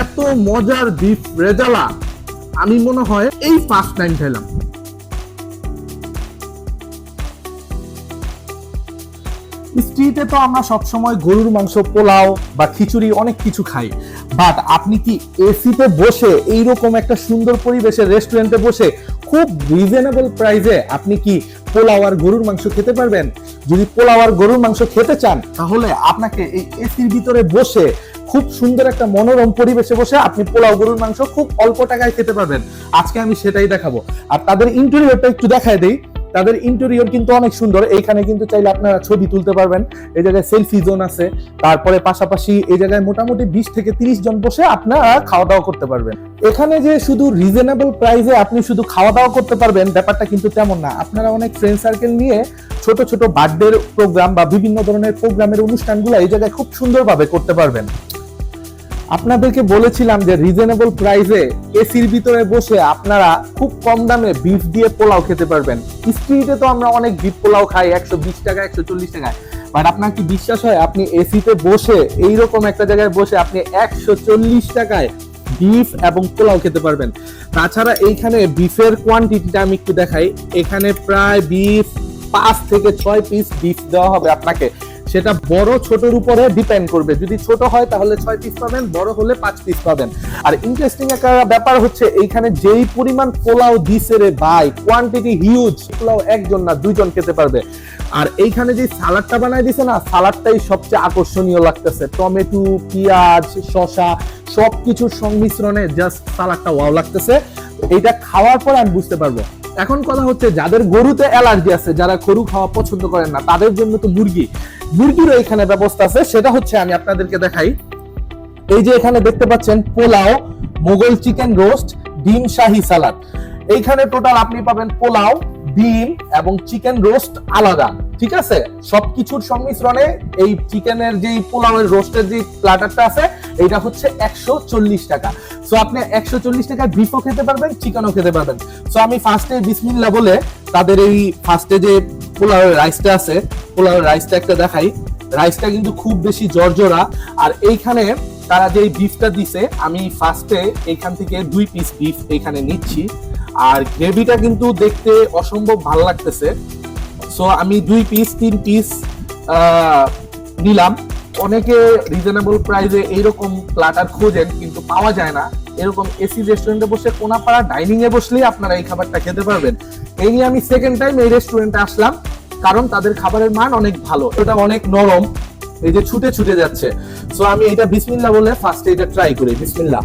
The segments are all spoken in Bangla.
এত মজার বিফ রেজালা, আমি মনে হয় এই ফার্স্ট টাইম খেলাম। স্ট্রিটে তো আমরা সবসময় গরুর মাংস, পোলাও বা খিচুড়ি অনেক কিছু খাই। বাট আপনি কি এসিতে বসে, এইরকম একটা সুন্দর পরিবেশে রেস্টুরেন্টে বসে, খুব রিজনেবল প্রাইসে আপনি কি পোলাও আর গরুর মাংস খেতে পারবেন? যদি পোলাও আর গরুর মাংস খেতে চান, তাহলে আপনাকে এই এসির ভিতরে বসে খুব সুন্দর একটা মনোরম পরিবেশে বসে আপনি পোলাও, গরুর মাংস খুব অল্প টাকায় খেতে পারবেন। আজকে আমি সেটাই দেখাবো। আর তাদের ইন্টেরিয়রটা একটু দেখায় দেই। তাদের ইন্টেরিয়র কিন্তু অনেক সুন্দর। এইখানে কিন্তু চাইলে আপনারা ছবি তুলতে পারবেন। এই জায়গায় সেলফি জোন আছে। তারপরে পাশাপাশি এই জায়গায় মোটামুটি বিশ থেকে তিরিশ জন বসে আপনারা খাওয়া দাওয়া করতে পারবেন। এখানে যে শুধু রিজনেবল প্রাইসে আপনি শুধু খাওয়া দাওয়া করতে পারবেন, ব্যাপারটা কিন্তু তেমন না। আপনারা অনেক ফ্রেন্ড সার্কেল নিয়ে ছোট ছোট বার্থডে প্রোগ্রাম বা বিভিন্ন ধরনের প্রোগ্রামের অনুষ্ঠানগুলো এই জায়গায় খুব সুন্দরভাবে করতে পারবেন। আপনাদেরকে বলেছিলাম যে রিজনেবল প্রাইসে এসির ভিতরে বসে আপনারা খুব কম দামে বিফ দিয়ে পোলাও খেতে পারবেন। স্ট্রিটে তো আমরা অনেক বিফ পোলাও খাই, একশো বিশ টাকা, একশো চল্লিশ টাকায় বাট আপনার কি বিশ্বাস হয়? আপনি এসিতে বসে, এইরকম একটা জায়গায় বসে আপনি একশো চল্লিশ টাকায় বিফ এবং পোলাও খেতে পারবেন। তাছাড়া এইখানে বিফের কোয়ান্টিটিটা আমি একটু দেখাই। এখানে প্রায় বিফ পাঁচ থেকে ছয় পিস বিফ দেওয়া হবে আপনাকে। সেটা বড় ছোটর উপরে ডিপেন্ড করবে। যদি ছোট হয় তাহলে ছয় পিস পাবেন, বড় হলে পাঁচ পিস পাবেন। আর ইন্টারেস্টিং একটা ব্যাপার হচ্ছে, এইখানে যেই পরিমাণ পোলাও দিছে রে ভাই কোয়ান্টিটি হিউজ পোলাও একজন না দুইজন খেতে পারবে। আর এইখানে যে সালাডটা বানাই দিছে না, সালাডটাই সবচেয়ে আকর্ষণীয় লাগতেছে। টমেটো, পেঁয়াজ, শসা, সবকিছুর সংমিশ্রণে জাস্ট সালাডটা ওয়াও লাগতেছে। এইটা খাওয়ার পর আমি বুঝতে পারব। এখন কথা হচ্ছে, যাদের গরুতে অ্যালার্জি আছে, যারা গরু খাওয়া পছন্দ করেন না, তাদের জন্য তো মুরগি। মুরগিরও এখানে ব্যবস্থা আছে। সেটা হচ্ছে আমি আপনাদেরকে দেখাই। এই যে এখানে দেখতে পাচ্ছেন পোলাও, মোগল চিকেন রোস্ট, ডিম শাহি সালাদ। এইখানে টোটাল আপনি পাবেন পোলাও, ডিম এবং চিকেন রোস্ট আলাদা, ঠিক আছে? সবকিছুর সংমিশ্রণে এই চিকেনের যে পোলাওয়ের রোস্টের যে প্ল্যাটারটা আছে এটা হচ্ছে একশো চল্লিশ টাকা। সো আপনি একশো চল্লিশ টাকা বিফও খেতে পারবেন চিকেনও খেতে পারবেন। সো আমি ফার্স্টে বিসমিল্লা বলে তাদের এই ফার্স্টে যে পোলাওয়ের রাইসটা আছে পোলাওয়ের রাইসটা একটা দেখাই। রাইসটা কিন্তু খুব বেশি জর্জরা। আর এইখানে তারা যে বিফটা দিছে, আমি ফার্স্টে এইখান থেকে দুই পিস বিফ এখানে নিচ্ছি। আর গ্রেভিটা কিন্তু দেখতে অসম্ভব ভালো লাগতেছে। সো আমি দুই পিস তিন পিস নিলাম। অনেকে রিজনেবল প্রাইসে এইরকম প্লাটার খোঁজেন, কিন্তু পাওয়া যায় না। এরকম এসি রেস্টুরেন্টে বসে কোনাপাড়া ডাইনিং এ বসলেই আপনারা এই খাবারটা খেতে পারবেন। এই নিয়ে আমি সেকেন্ড টাইম এই রেস্টুরেন্টে আসলাম। কারণ তাদের খাবারের মান অনেক ভালো, এটা অনেক নরম, এই যে ছুটে ছুটে যাচ্ছে। সো আমি এটা বিসমিল্লা বলে ফার্স্টে এটা ট্রাই করি বিসমিল্লা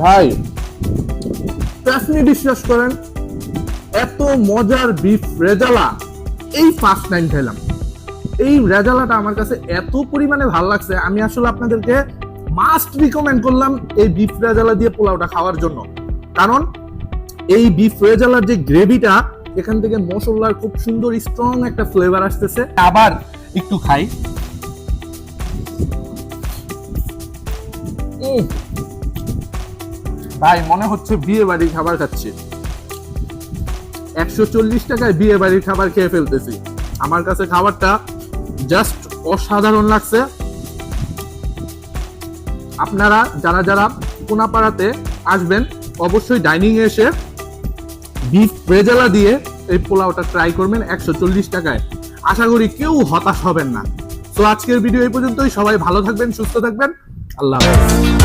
ভাই আপনি বিশ্বাস করেন, এত মজার বিফ রেজালা, এই ফার্স্ট টাইম খেলাম। এই রেজালাটা আমার কাছে এত পরিমাণে ভালো লাগছে, আমি আসলে আপনাদেরকে মাস্ট রিকমেন্ড করলাম এই বিফ রেজালা দিয়ে পোলাওটা খাওয়ার জন্য। কারণ এই বিফ রেজালার যে গ্রেভিটা এখান থেকে মশলার খুব সুন্দর স্ট্রং একটা ফ্লেভার আসতেছে। আবার একটু খাই। ভাই, মনে হচ্ছে বিয়ে বাড়ির খাবার খাচ্ছি। একশো চল্লিশ টাকায় বিয়ে বাড়ির খাবার খেয়ে ফেলতেছি। আমার কাছে খাবারটা জাস্ট অসাধারণ লাগছে। আপনারা যারা যারা কোনাপাড়াতে আসবেন, অবশ্যই ডাইনিং এসে বিফ ভেজালা দিয়ে এই পোলাওটা ট্রাই করবেন একশো চল্লিশ টাকায়। আশা করি কেউ হতাশ হবেন না। তো আজকের ভিডিও এই পর্যন্তই। সবাই ভালো থাকবেন, সুস্থ থাকবেন। আল্লাহ হাফেজ।